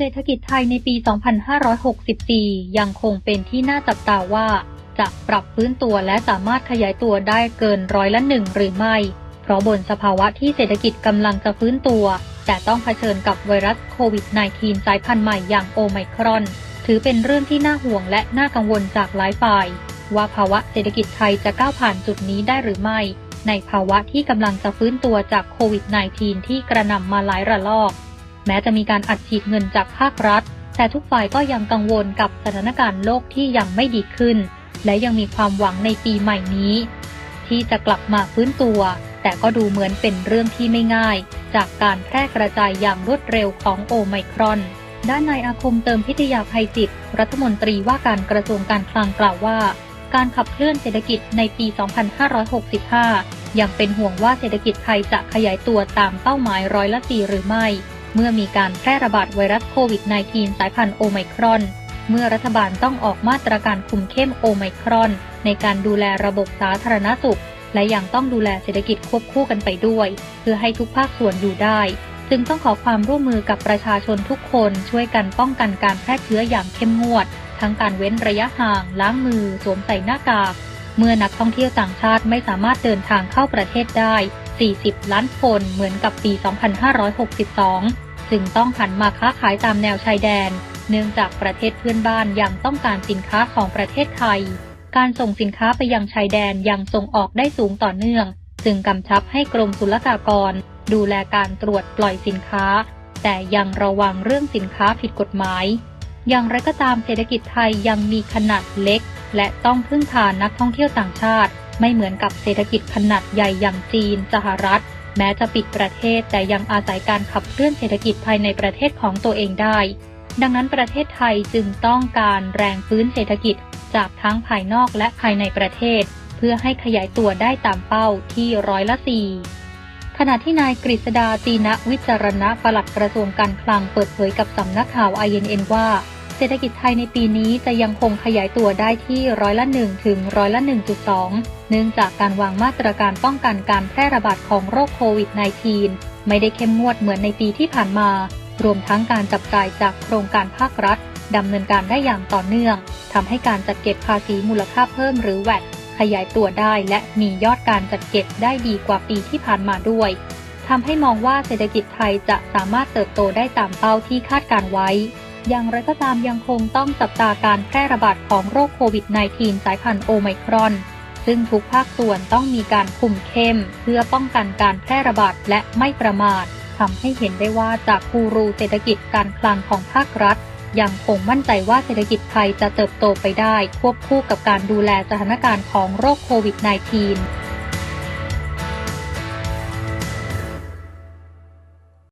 เศรษฐกิจไทยในปี 2564 ยังคงเป็นที่น่าจับตาว่า จะปรับฟื้นตัวและสามารถขยายตัวได้เกินร้อยละหนึ่งหรือไม่ เพราะบนสภาวะที่เศรษฐกิจกำลังจะฟื้นตัว แต่ต้องเผชิญกับไวรัสโควิด -19 สายพันธุ์ใหม่อย่างโอไมครอน ถือเป็นเรื่องที่น่าห่วงและน่ากังวลจากหลายฝ่าย ว่าภาวะเศรษฐกิจไทยจะก้าวผ่านจุดนี้ได้หรือไม่ ในภาวะที่กำลังจะฟื้นตัวจากโควิด -19 ที่กระหน่ำมาหลายระลอก แม้จะมีการอัดฉีดเงินจากภาครัฐ แต่ทุกฝ่ายก็ยังกังวลกับสถานการณ์โลกที่ยังไม่ดีขึ้น และยังมีความหวังในปีใหม่นี้ ที่จะกลับมาฟื้นตัว แต่ก็ดูเหมือนเป็นเรื่องที่ไม่ง่าย จากการแพร่กระจายอย่างรวดเร็วของโอไมครอน ด้านนายอาคมเติมพิทยาภัยจิต รัฐมนตรีว่าการกระทรวงการคลังกล่าวว่า การขับเคลื่อนเศรษฐกิจในปี 2565ยังเป็นห่วงว่าเศรษฐกิจไทยจะขยายตัวตามเป้าหมายร้อยละสี่หรือไม่ เมื่อมีการแพร่ระบาดไวรัสโควิด -19 สายพันธุ์โอไมครอน เมื่อรัฐบาลต้องออกมาตรการคุมเข้มโอไมครอน ในการดูแลระบบสาธารณสุข และยังต้องดูแลเศรษฐกิจควบคู่กันไปด้วย เพื่อให้ทุกภาคส่วนอยู่ได้ จึงต้องขอความร่วมมือกับประชาชนทุกคนช่วยกันป้องกันการแพร่เชื้ออย่างเข้มงวด ทั้งการเว้นระยะห่าง ล้างมือ สวมใส่หน้ากาก เมื่อนักท่องเที่ยวต่างชาติไม่สามารถเดินทางเข้าประเทศได้ 40 ล้านคนเหมือนกับปี 2562 จึงต้องหันมาค้าขายตามแนวชายแดน เนื่องจากประเทศเพื่อนบ้านยังต้องการสินค้าของประเทศไทย การส่งสินค้าไปยังชายแดนยังส่งออกได้สูงต่อเนื่อง จึงกำชับให้กรมศุลกากร ดูแลการตรวจปล่อยสินค้า แต่ยังระวังเรื่องสินค้าผิดกฎหมาย อย่างไรก็ตามเศรษฐกิจไทยยังมีขนาดเล็ก และต้องพึ่งพานักท่องเที่ยวต่างชาติ ไม่เหมือนกับเศรษฐกิจขนาดใหญ่อย่างจีน สหรัฐ แม้จะปิดประเทศแต่ยังอาศัยการขับเคลื่อนเศรษฐกิจภายในประเทศของตัวเองได้ ดังนั้นประเทศไทยจึงต้องการแรงฟื้นเศรษฐกิจจากทั้งภายนอกและภายในประเทศ เพื่อให้ขยายตัวได้ตามเป้าที่ร้อยละสี่ขณะที่นายกฤษดาตีนะวิจารณะปลัดกระทรวงการคลังเปิดเผยกับสำนักข่าว INN ว่า เศรษฐกิจไทยในปีนี้จะยังคงขยายตัวได้ที่ร้อยละ1ถึงร้อยละ 1.2 เนื่องจากการวางมาตรการป้องกันการแพร่ระบาดของโรคโควิด -19 ไม่ได้เข้มงวดเหมือนในปีที่ผ่านมา รวมทั้งการจับจ่ายจากโครงการภาครัฐดำเนินการได้อย่างต่อเนื่องทำให้การจัดเก็บภาษีมูลค่าเพิ่มหรือแวดขยายตัวได้และมียอดการจัดเก็บได้ดีกว่าปีที่ผ่านมาด้วยทำให้มองว่าเศรษฐกิจไทยจะสามารถเติบโตได้ตามเป้าที่คาดการไว้ อย่างไรก็ตามยังคงต้องจับตาการแพร่ระบาดของโรคโควิด -19 สายพันธุ์โอไมครอน ซึ่งทุกภาคส่วนต้องมีการคุมเข้ม เพื่อป้องกันการแพร่ระบาดและไม่ประมาททำให้เห็นได้ว่าจากกูรูเศรษฐกิจการคลังของภาครัฐ ยังคงมั่นใจว่าเศรษฐกิจไทยจะเติบโตไปได้ ควบคู่กับการดูแลสถานการณ์ของโรคโควิด -19